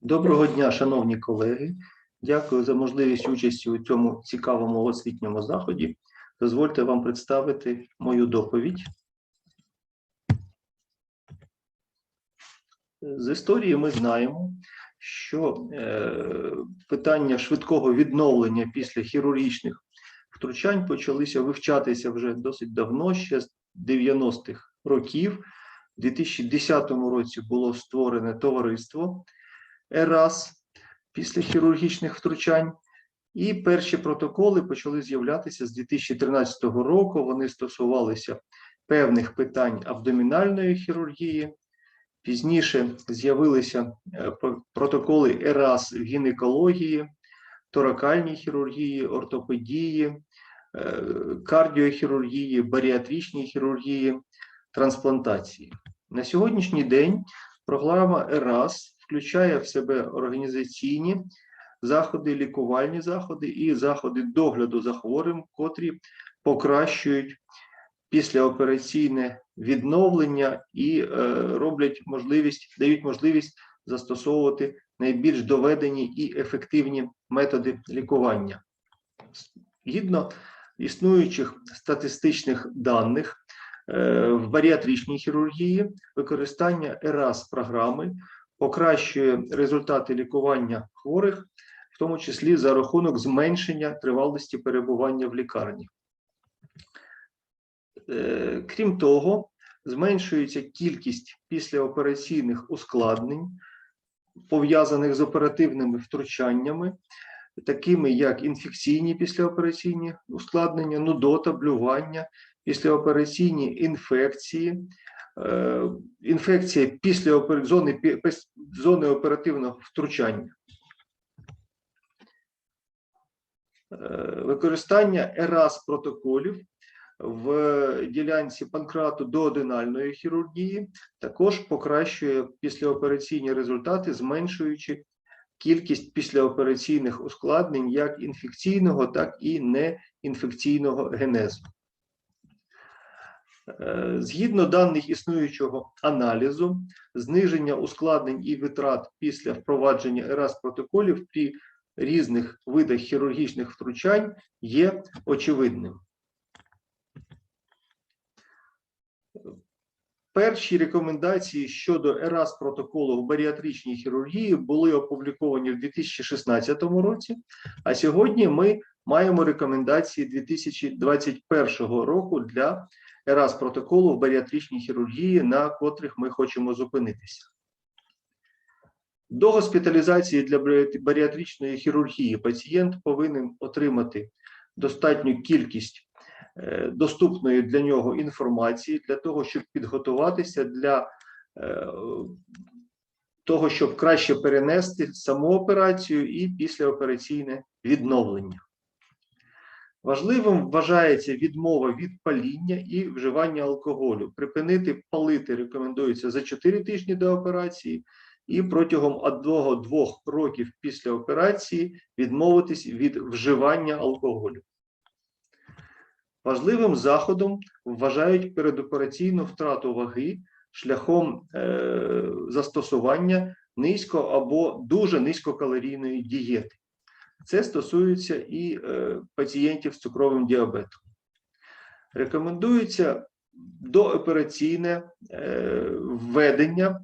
Доброго дня, шановні колеги. Дякую за можливість участі у цьому цікавому освітньому заході. Дозвольте вам представити мою доповідь. З історії ми знаємо, що е, питання швидкого відновлення після хірургічних втручань почалися вивчатися вже досить давно, ще з 90-х років. У 2010 році було створене товариство ЕРАС після хірургічних втручань. І перші протоколи почали з'являтися з 2013 року. Вони стосувалися певних питань абдомінальної хірургії. Пізніше з'явилися е, протоколи ЕРАС в гінекології, торакальній хірургії, ортопедії, е, кардіохірургії, баріатричній хірургії, трансплантації. На сьогоднішній день програма ЕРАС включає в себе організаційні заходи, лікувальні заходи і заходи догляду за хворим, котрі покращують післяопераційне відновлення і е, роблять можливість, дають можливість застосовувати найбільш доведені і ефективні методи лікування. Згідно існуючих статистичних даних е, в баріатричній хірургії використання ЕРАС програми покращує результати лікування хворих, в тому числі за рахунок зменшення тривалості перебування в лікарні. Е, Крім того, зменшується кількість післяопераційних ускладнень, пов'язаних з оперативними втручаннями, такими як інфекційні післяопераційні ускладнення, нудота, блювання, післяопераційні інфекції, інфекція після зони, зони оперативного втручання. Е, Використання ЕРАС протоколів в ділянці панкрату доодинальної хірургії також покращує післяопераційні результати, зменшуючи кількість післяопераційних ускладнень як інфекційного, так і неінфекційного генезу. Е, Згідно даних існуючого аналізу, зниження ускладнень і витрат після впровадження ЕРАС протоколів при різних видах хірургічних втручань є очевидним. Перші рекомендації щодо ЕРАС протоколу в баріатричній хірургії були опубліковані в 2016 році, а сьогодні ми маємо рекомендації 2021 року для ЕРАС протоколу в баріатричній хірургії, на котрих ми хочемо зупинитися. До госпіталізації для баріатричної хірургії пацієнт повинен отримати достатню кількість е, доступної для нього інформації для того, щоб підготуватися для е, того, щоб краще перенести саму операцію і післяопераційне відновлення. Важливим вважається відмова від паління і вживання алкоголю. Припинити палити рекомендується за 4 тижні до операції, і протягом 1-2 років після операції відмовитись від вживання алкоголю. Важливим заходом вважають передопераційну втрату ваги шляхом е, застосування низько або дуже низькокалорійної дієти. Це стосується і е, пацієнтів з цукровим діабетом. Рекомендується доопераційне е, введення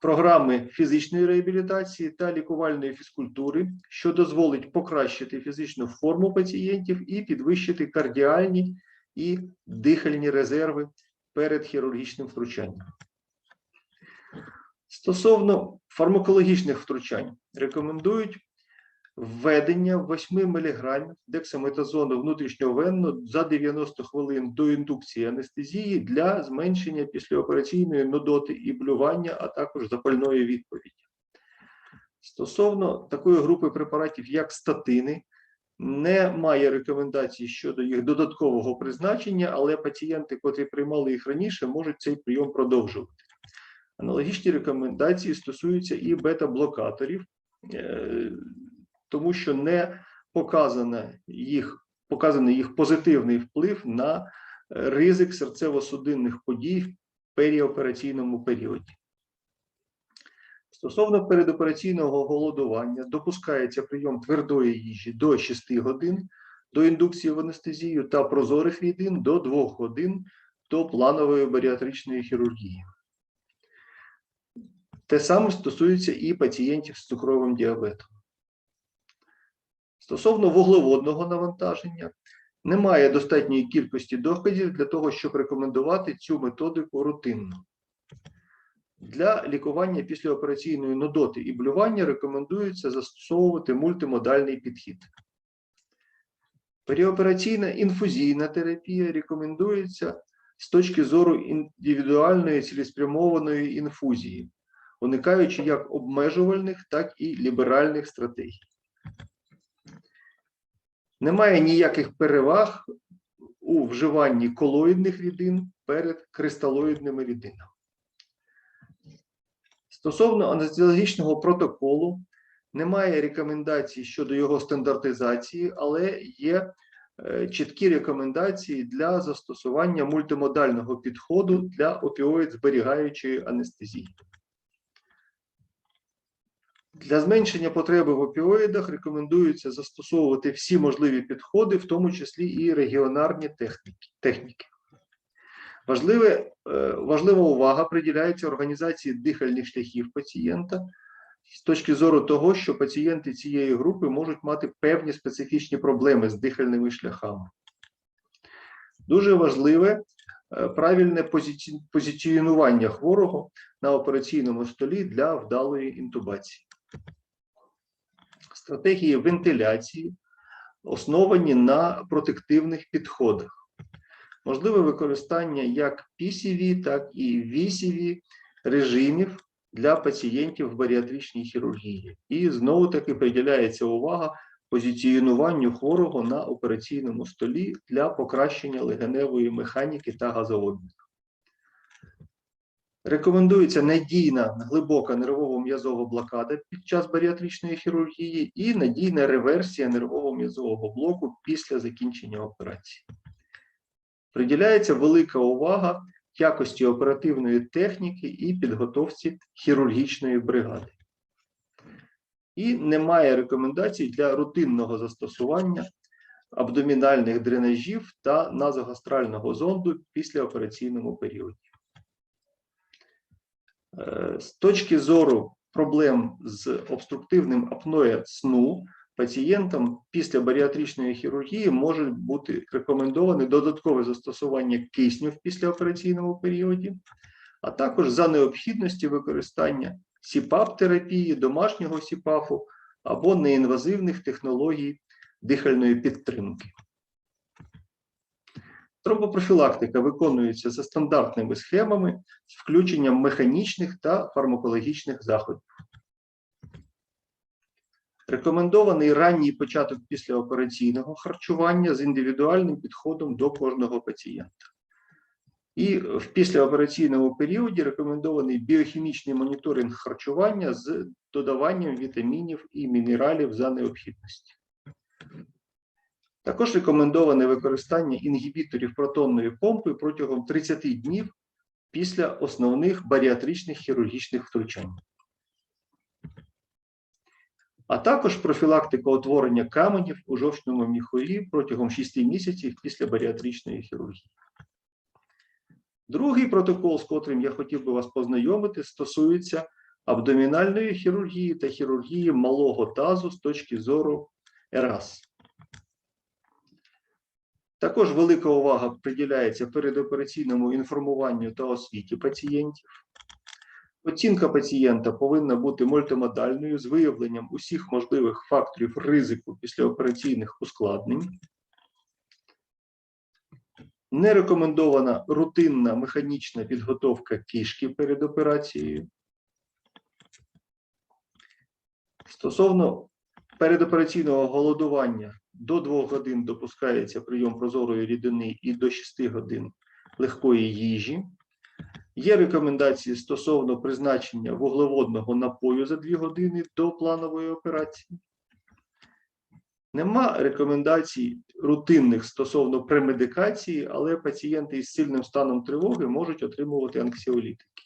програми фізичної реабілітації та лікувальної фізкультури, що дозволить покращити фізичну форму пацієнтів і підвищити кардіальні і дихальні резерви перед хірургічним втручанням. Стосовно фармакологічних втручань, рекомендують введення 8 мг дексаметазону внутрішньовенно за 90 хвилин до індукції анестезії для зменшення післяопераційної нудоти і блювання, а також запальної відповіді. Стосовно такої групи препаратів, як статини, немає рекомендацій щодо їх додаткового призначення, але пацієнти, котрі приймали їх раніше, можуть цей прийом продовжувати. Аналогічні рекомендації стосуються і бета-блокаторів, е, тому що не показано їх, показаний їх позитивний вплив на е, ризик серцево-судинних подій в періопераційному періоді. Стосовно передопераційного голодування допускається прийом твердої їжі до 6 годин до індукції в анестезію та прозорих рідин до 2 годин до планової баріатричної хірургії. Те саме стосується і пацієнтів з цукровим діабетом. Стосовно вуглеводного навантаження, немає достатньої кількості доказів для того, щоб рекомендувати цю методику рутинно. Для лікування післяопераційної нудоти і блювання рекомендується застосовувати мультимодальний підхід. Періопераційна інфузійна терапія рекомендується з точки зору індивідуальної цілеспрямованої інфузії, уникаючи як обмежувальних, так і ліберальних стратегій. Немає ніяких переваг у вживанні колоїдних рідин перед кристалоїдними рідинами. Стосовно анестезіологічного протоколу, немає рекомендацій щодо його стандартизації, але є е, чіткі рекомендації для застосування мультимодального підходу для опіоїд зберігаючої анестезії. Для зменшення потреби в опіоїдах рекомендується застосовувати всі можливі підходи, в тому числі і регіонарні техніки. Важливе, е, важлива увага приділяється організації дихальних шляхів пацієнта з точки зору того, що пацієнти цієї групи можуть мати певні специфічні проблеми з дихальними шляхами. Дуже важливе е, правильне позиці- позиціонування хворого на операційному столі для вдалої інтубації. Стратегії вентиляції основані на протективних підходах. Можливе використання як PCV, так і VCV режимів для пацієнтів в баріатричній хірургії. І знову таки приділяється увага позиціонуванню хворого на операційному столі для покращення легеневої механіки та газообміну. Рекомендується надійна глибока нервово-м'язова блокада під час баріатричної хірургії і надійна реверсія нервово-м'язового блоку після закінчення операції. Приділяється велика увага якості оперативної техніки і підготовці хірургічної бригади. І немає рекомендацій для рутинного застосування абдомінальних дренажів та назогастрального зонду після операційному періоді. Е, З точки зору проблем з обструктивним апноє сну, пацієнтам після баріатричної хірургії може бути рекомендоване додаткове застосування кисню в післяопераційному періоді, а також за необхідності використання СІПАП-терапії, домашнього СІПАФу або неінвазивних технологій дихальної підтримки. Тромбопрофілактика виконується за стандартними схемами з включенням механічних та фармакологічних заходів. Рекомендований ранній початок післяопераційного харчування з індивідуальним підходом до кожного пацієнта. І в післяопераційному періоді рекомендований біохімічний моніторинг харчування з додаванням вітамінів і мінералів за необхідності. Також рекомендоване використання інгібіторів протонної помпи протягом 30 днів після основних баріатричних хірургічних втручань. А також профілактика утворення каменів у жовчному міхурі протягом 6 місяців після баріатричної хірургії. Другий протокол, з котрим я хотів би вас познайомити, стосується абдомінальної хірургії та хірургії малого тазу з точки зору ЕРАС. Також велика увага приділяється передопераційному інформуванню та освіті пацієнтів. Оцінка пацієнта повинна бути мультимодальною з виявленням усіх можливих факторів ризику післяопераційних ускладнень. Не рекомендована рутинна механічна підготовка кишки перед операцією. Стосовно передопераційного голодування до 2 годин допускається прийом прозорої рідини і до 6 годин легкої їжі. Є рекомендації стосовно призначення вуглеводного напою за 2 години до планової операції. Нема рекомендацій рутинних стосовно премедикації, але пацієнти із сильним станом тривоги можуть отримувати анксіолітики.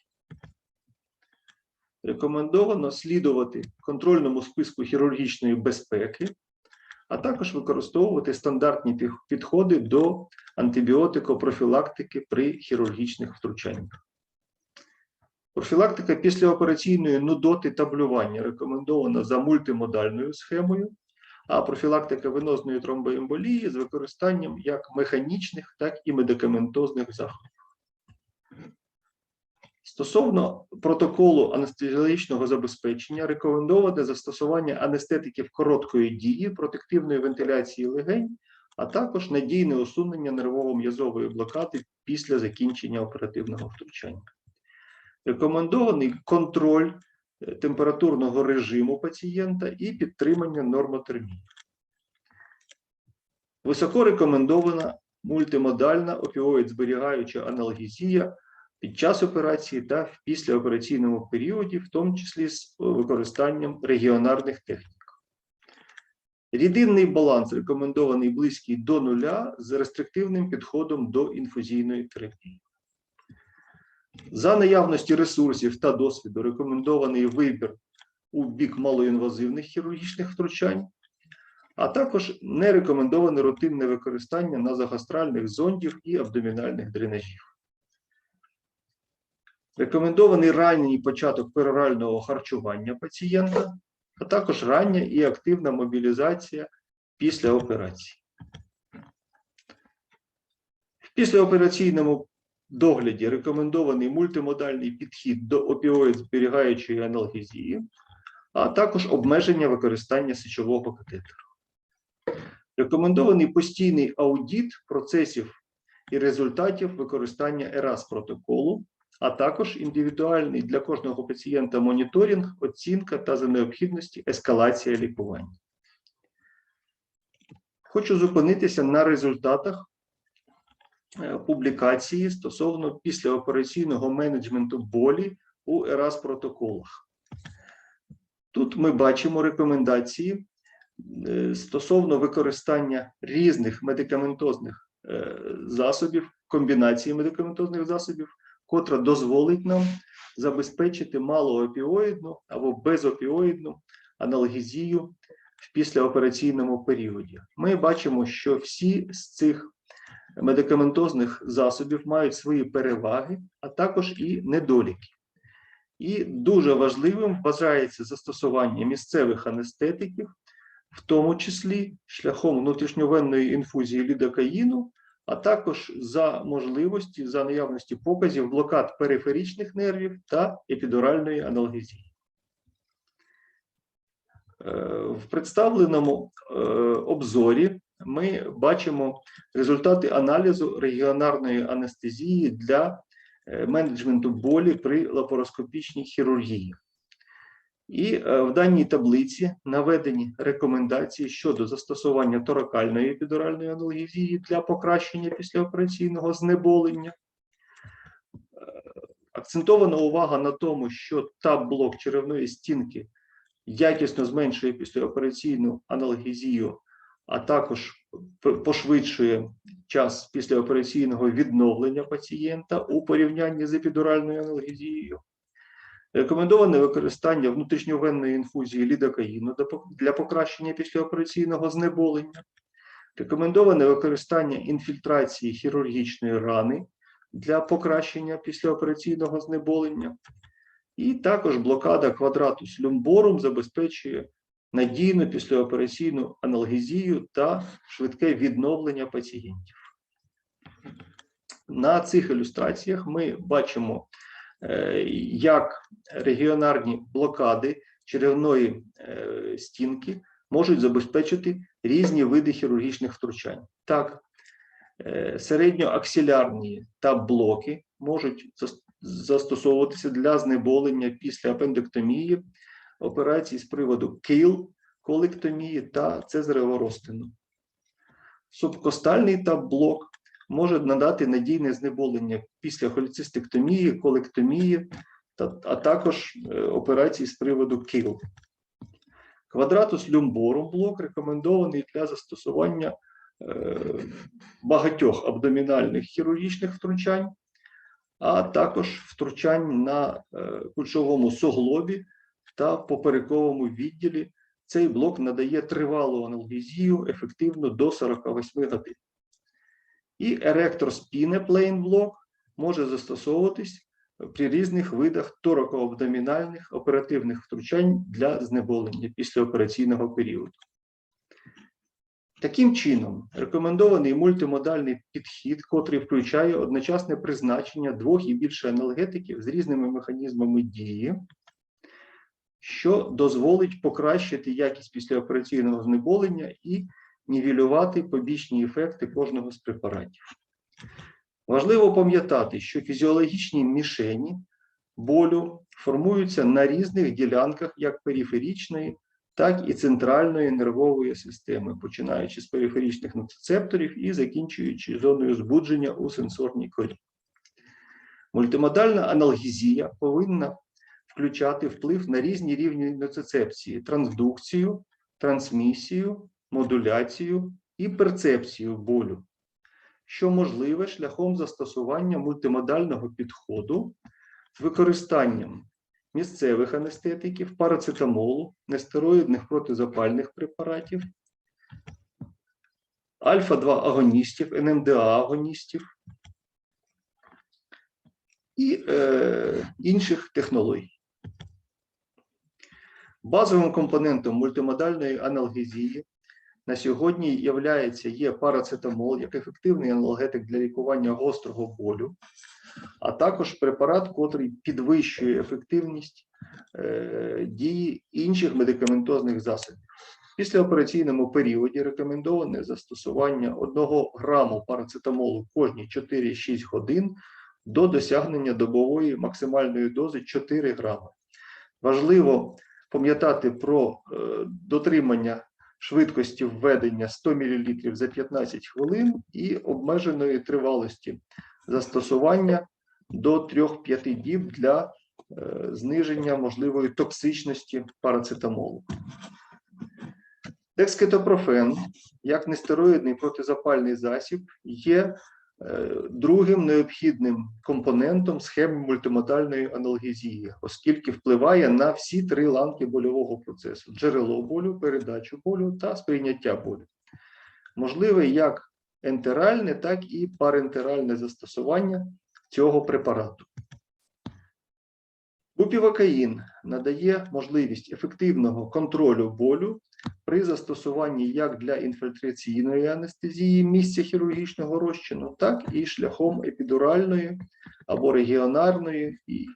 рекомендовано слідувати контрольному списку хірургічної безпеки, а також використовувати стандартні підходи до антибіотикопрофілактики при хірургічних втручаннях. Профілактика післяопераційної нудоти та блювання рекомендована за мультимодальною схемою, а профілактика венозної тромбоемболії з використанням як механічних, так і медикаментозних заходів. Стосовно протоколу анестезіологічного забезпечення рекомендоване застосування анестетиків короткої дії, протективної вентиляції легень, а також надійне усунення нервово-м'язової блокади після закінчення оперативного втручання. Рекомендований контроль е, температурного режиму пацієнта і підтримання нормотермії. Високо рекомендована мультимодальна опіоїд зберігаюча аналгезія під час операції та в післяопераційному періоді, в тому числі з е, використанням регіонарних технік. Рідинний баланс рекомендований близький до нуля з рестриктивним підходом до інфузійної терапії. За наявності ресурсів та досвіду рекомендований вибір у бік малоінвазивних хірургічних втручань, а також не рекомендоване рутинне використання назогастральних зондів і абдомінальних дренажів. Рекомендований ранній початок перорального харчування пацієнта, а також рання і активна мобілізація після операції. В післяопераційному догляді рекомендований мультимодальний підхід до опіоїд зберігаючої аналгезії, а також обмеження використання сечового катетеру. Рекомендований постійний аудіт процесів і результатів використання ЕРАС протоколу, а також індивідуальний для кожного пацієнта моніторинг, оцінка та за необхідності ескалація лікування. Хочу зупинитися на результатах е, публікації стосовно післяопераційного менеджменту болі у ЕРАС протоколах. Тут ми бачимо рекомендації е, стосовно використання різних медикаментозних е, засобів, комбінації медикаментозних засобів, котра дозволить нам забезпечити малоопіоїдну або безопіоїдну аналгезію в післяопераційному періоді. Ми бачимо, що всі з цих медикаментозних засобів мають свої переваги, а також і недоліки. І дуже важливим вважається застосування місцевих анестетиків, в тому числі шляхом внутрішньовенної інфузії лідокаїну, а також за можливості, за наявності показів блокад периферичних нервів та епідуральної аналгезії. Е, В представленому е, обзорі ми бачимо результати аналізу регіонарної анестезії для е, менеджменту болі при лапароскопічній хірургії. І е, в даній таблиці наведені рекомендації щодо застосування торакальної епідуральної аналгезії для покращення післяопераційного знеболення. Е, Акцентована увага на тому, що таб-блок черевної стінки якісно зменшує післяопераційну аналгезію, а також пошвидшує час післяопераційного відновлення пацієнта у порівнянні з епідуральною аналгезією. Рекомендоване використання внутрішньовенної інфузії лідокаїну для покращення післяопераційного знеболення. Рекомендоване використання інфільтрації хірургічної рани для покращення післяопераційного знеболення. І також блокада квадрату з люмборум забезпечує надійну післяопераційну аналгезію та швидке відновлення пацієнтів. На цих ілюстраціях ми бачимо, як регіонарні блокади черевної е, стінки можуть забезпечити різні види хірургічних втручань. Так, е, середньоаксилярні та блоки можуть застосовуватися для знеболення після апендектомії, операцій з приводу кил, колектомії та цезаревого розтину. Субкостальний таб-блок може надати надійне знеболення після холецистектомії, колектомії, та, а також е, операцій з приводу кил. Квадратус люмборум блок рекомендований для застосування е, багатьох абдомінальних хірургічних втручань, а також втручань на е, кульшовому суглобі та поперековому відділі. Цей блок надає тривалу аналгезію ефективно до 48 годин. І еректор спіне блок може застосовуватись при різних видах торакоабдомінальних оперативних втручань для знеболення післяопераційного періоду. Таким чином, рекомендований мультимодальний підхід, котрий включає одночасне призначення двох і більше аналгетиків з різними механізмами дії, що дозволить покращити якість післяопераційного знеболення і нівелювати побічні ефекти кожного з препаратів. Важливо пам'ятати, що фізіологічні мішені болю формуються на різних ділянках як периферічної, так і центральної нервової системи, починаючи з периферичних нецепторів і закінчуючи зоною збудження у сенсорній корі. Мультимодальна аналгезія повинна включати вплив на різні рівні ноцицепції: трансдукцію, трансмісію, модуляцію і перцепцію болю, що можливе шляхом застосування мультимодального підходу з використанням місцевих анестетиків, парацетамолу, нестероїдних протизапальних препаратів, альфа-2 агоністів, НМДА-агоністів і е, інших технологій. Базовим компонентом мультимодальної аналгезії на сьогодні являється є парацетамол як ефективний аналгетик для лікування гострого болю, а також препарат, котрий підвищує ефективність е, дії інших медикаментозних засобів. В післяопераційному періоді рекомендоване застосування 1 граму парацетамолу кожні 4-6 годин до досягнення добової максимальної дози 4 грами. Важливо пам'ятати про е, дотримання швидкості введення 100 мл за 15 хвилин і обмеженої тривалості застосування до 3-5 діб для е, зниження можливої токсичності парацетамолу. Декскетопрофен, як нестероїдний протизапальний засіб, є другим необхідним компонентом схеми мультимодальної аналгезії, оскільки впливає на всі три ланки больового процесу: джерело болю, передачу болю та сприйняття болю. Можливе як ентеральне, так і парентеральне застосування цього препарату. Бупівакаїн надає можливість ефективного контролю болю при застосуванні як для інфільтраційної анестезії місця хірургічного розчину, так і шляхом епідуральної або регіонарної і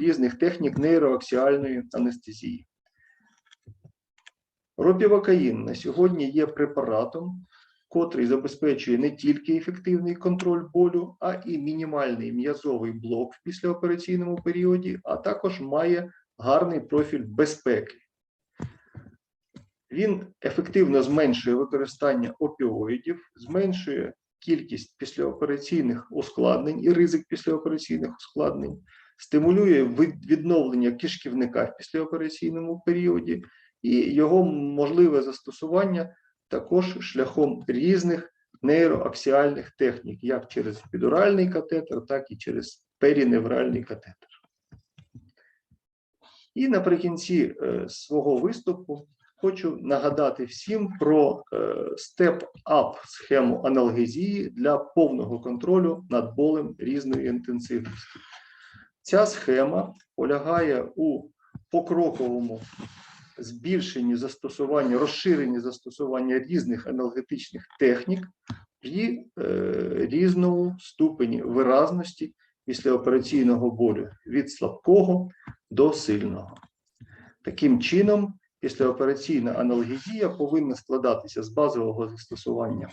різних технік нейроаксіальної анестезії. Ропівакаїн на сьогодні є препаратом, котрий забезпечує не тільки ефективний контроль болю, а і мінімальний м'язовий блок в післяопераційному періоді, а також має гарний профіль безпеки. Він ефективно зменшує використання опіоїдів, зменшує кількість післяопераційних ускладнень і ризик післяопераційних ускладнень, стимулює відновлення кишківника в післяопераційному періоді, і його можливе застосування також шляхом різних нейроаксіальних технік, як через епідуральний катетер, так і через періневральний катетер. І наприкінці е, свого виступу хочу нагадати всім про степ-ап схему аналгезії для повного контролю над болем різної інтенсивності. Ця схема полягає у покроковому збільшенні застосування, розширенні застосування різних аналгетичних технік і е, різному ступені виразності післяопераційного болю від слабкого до сильного. Таким чином, післяопераційна аналгезія повинна складатися з базового застосування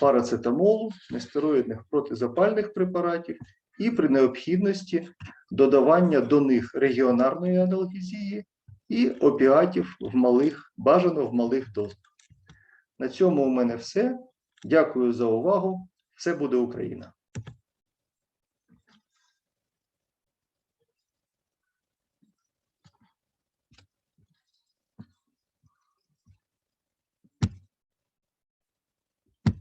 парацетамолу, нестероїдних протизапальних препаратів і при необхідності додавання до них регіонарної аналгезії і опіатів в малих, бажано в малих дозах. На цьому у мене все. Дякую за увагу. Все буде Україна!